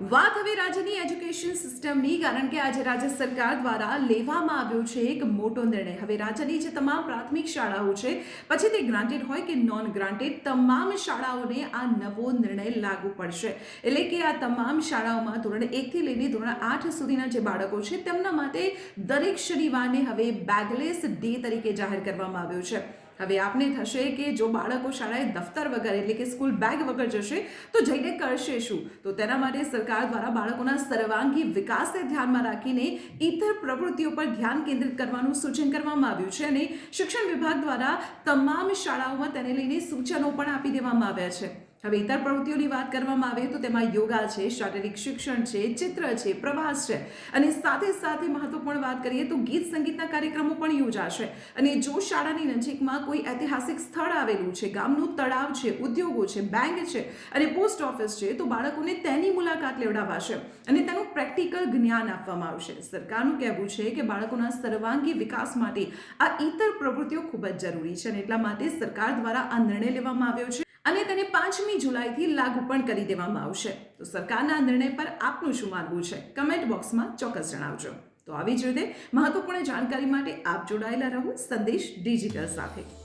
વાત હવે રાજ્યની એજ્યુકેશન સિસ્ટમની, કારણ કે આજે રાજ્ય સરકાર દ્વારા લેવામાં આવ્યો છે એક મોટો નિર્ણય. હવે રાજ્યની જે તમામ પ્રાથમિક શાળાઓ છે, પછી તે ગ્રાન્ટેડ હોય કે નોન ગ્રાન્ટેડ તમામ શાળાઓને આ નવો નિર્ણય લાગુ પડશે. એટલે કે આ તમામ શાળાઓમાં ધોરણ એકથી લઈને ધોરણ આઠ સુધીના જે બાળકો છે, તેમના માટે દરેક શનિવારને હવે બેગલેસ ડે તરીકે જાહેર કરવામાં આવ્યો છે. હવે આપને થશે કે જો બાળકો શાળાએ દફતર વગર એટલે કે સ્કૂલ બેગ વગર જશે, તો જઈને કરશે શું? તો તેના માટે સરકાર દ્વારા બાળકોના સર્વાંગી વિકાસને ધ્યાનમાં રાખીને ઇતર પ્રવૃત્તિઓ પર ધ્યાન કેન્દ્રિત કરવાનું સૂચન કરવામાં આવ્યું છે અને શિક્ષણ વિભાગ દ્વારા તમામ શાળાઓમાં તેને લઈને સૂચનો પણ આપી દેવામાં આવ્યા છે. હવે ઇતર પ્રવૃત્તિઓની વાત કરવામાં આવે તો તેમાં યોગા છે, શારીરિક શિક્ષણ છે, ચિત્ર છે, પ્રવાસ છે અને સાથે સાથે મહત્વપૂર્ણ વાત કરીએ તો ગીત સંગીતના કાર્યક્રમો પણ યોજાશે. અને જો શાળાની નજીકમાં કોઈ ઐતિહાસિક સ્થળ આવેલું છે, ગામનું તળાવ છે, ઉદ્યોગો છે, બેંક છે અને પોસ્ટ ઓફિસ છે, તો બાળકોને તેની મુલાકાત લેવડાવાશે અને તેનું પ્રેક્ટિકલ જ્ઞાન આપવામાં આવશે. સરકારનું કહેવું છે કે બાળકોના સર્વાંગી વિકાસ માટે આ ઇતર પ્રવૃત્તિઓ ખૂબ જ જરૂરી છે અને એટલા માટે સરકાર દ્વારા આ નિર્ણય લેવામાં આવ્યો છે. અને તેને પાંચમી જુલાઈથી લાગુ પણ કરી દેવામાં આવશે. તો સરકારના નિર્ણય પર આપનું શું માનવું છે? કમેન્ટ બોક્સમાં ચોક્કસ જણાવજો. તો આવી જ રીતે મહત્વપૂર્ણ જાણકારી માટે આપ જોડાયેલા રહો સંદેશ ડિજિટલ સાથે.